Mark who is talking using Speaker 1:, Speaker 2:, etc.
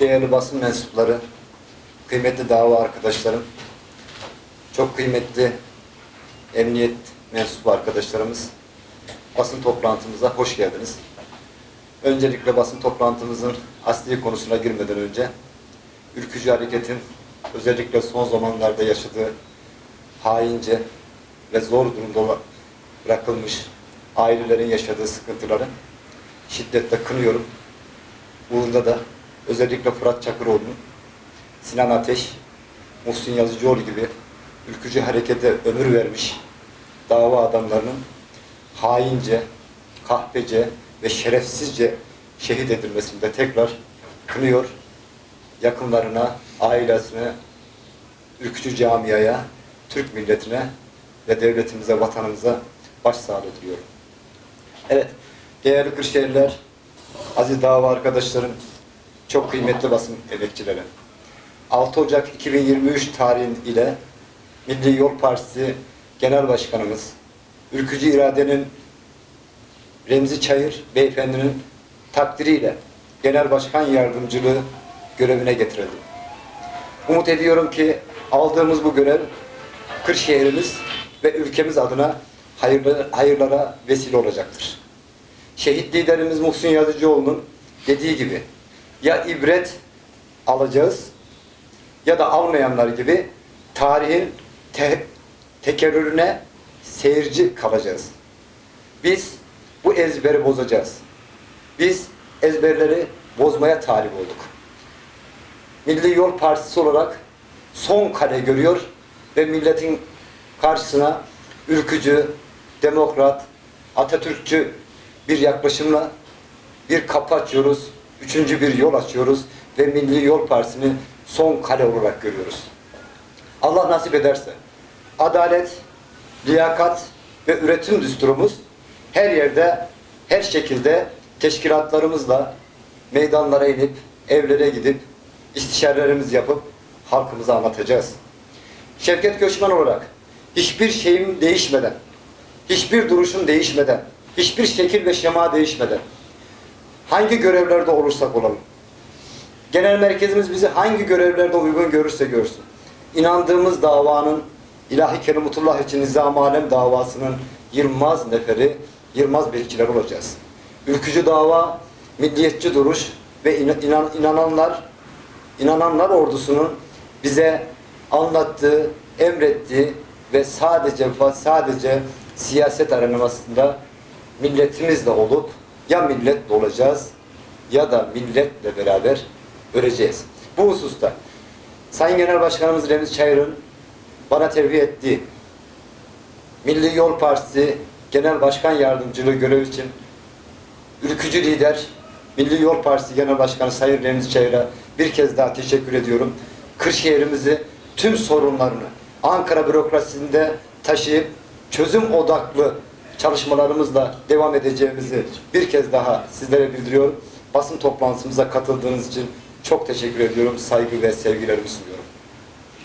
Speaker 1: değerli basın mensupları, kıymetli dava arkadaşlarım, çok kıymetli emniyet mensubu arkadaşlarımız, basın toplantımıza hoş geldiniz. Öncelikle basın toplantımızın asli konusuna girmeden önce, ülkücü hareketin özellikle son zamanlarda yaşadığı haince ve zor durumda bırakılmış ailelerin yaşadığı sıkıntıları şiddetle kınıyorum. Uğur'da da özellikle Fırat Çakıroğlu'nun, Sinan Ateş, Muhsin Yazıcıoğlu gibi ülkücü harekete ömür vermiş dava adamlarının haince, kahpece ve şerefsizce şehit edilmesini de tekrar kınıyor. Yakınlarına, ailesine, ülkücü camiaya, Türk milletine ve devletimize, vatanımıza başsağlığı diliyorum. Evet, değerli Kırşehirler, aziz dava arkadaşlarım, çok kıymetli basın emekçileri. 6 Ocak 2023 tarihin ile Milli Yol Partisi Genel Başkanımız, Ülkücü İrade'nin Remzi Çayır Beyefendinin takdiriyle Genel Başkan Yardımcılığı görevine getirildi. Umut ediyorum ki aldığımız bu görev Kırşehir'imiz ve ülkemiz adına hayırlı, hayırlara vesile olacaktır. Şehit liderimiz Muhsin Yazıcıoğlu'nun dediği gibi ya ibret alacağız ya da almayanlar gibi tarihin te tekerrürüne seyirci kalacağız. Biz bu ezberi bozacağız. Biz ezberleri bozmaya talip olduk. Milli Yol Partisi olarak son kale görüyor ve milletin karşısına ülkücü, demokrat, Atatürkçü bir yaklaşımla bir kapı açıyoruz, üçüncü bir yol açıyoruz ve Milli Yol Partisi'ni son kale olarak görüyoruz. Allah nasip ederse adalet, liyakat ve üretim düsturumuz her yerde, her şekilde teşkilatlarımızla meydanlara inip, evlere gidip, istişarelerimizi yapıp halkımıza anlatacağız. Şevket Göçmen olarak hiçbir şeyim değişmeden, hiçbir duruşum değişmeden, hiçbir şekil ve şema değişmeden, hangi görevlerde olursak olalım, genel merkezimiz bizi hangi görevlerde uygun görürse görsün, inandığımız davanın ilahi kelimutullah için nizam alem davasının Yılmaz neferi, Yılmaz bekçiler olacağız. Ülkücü dava, milliyetçi duruş ve inan, inananlar, inananlar ordusunun bize anlattığı, emrettiği ve sadece sadece siyaset arenasında milletimizle olup ya milletle olacağız ya da milletle beraber öleceğiz. Bu hususta Sayın Genel Başkanımız Remzi Çayır'ın bana terbiye ettiği Milli Yol Partisi Genel Başkan Yardımcılığı görevi için ülkücü lider Milli Yol Partisi Genel Başkanı Sayın Remzi Çayır'a bir kez daha teşekkür ediyorum. Kırşehir'imizi tüm sorunlarını Ankara bürokrasisinde taşıyıp çözüm odaklı çalışmalarımızla devam edeceğimizi bir kez daha sizlere bildiriyorum. Basın toplantımıza katıldığınız için çok teşekkür ediyorum. Saygı ve sevgilerimi sunuyorum.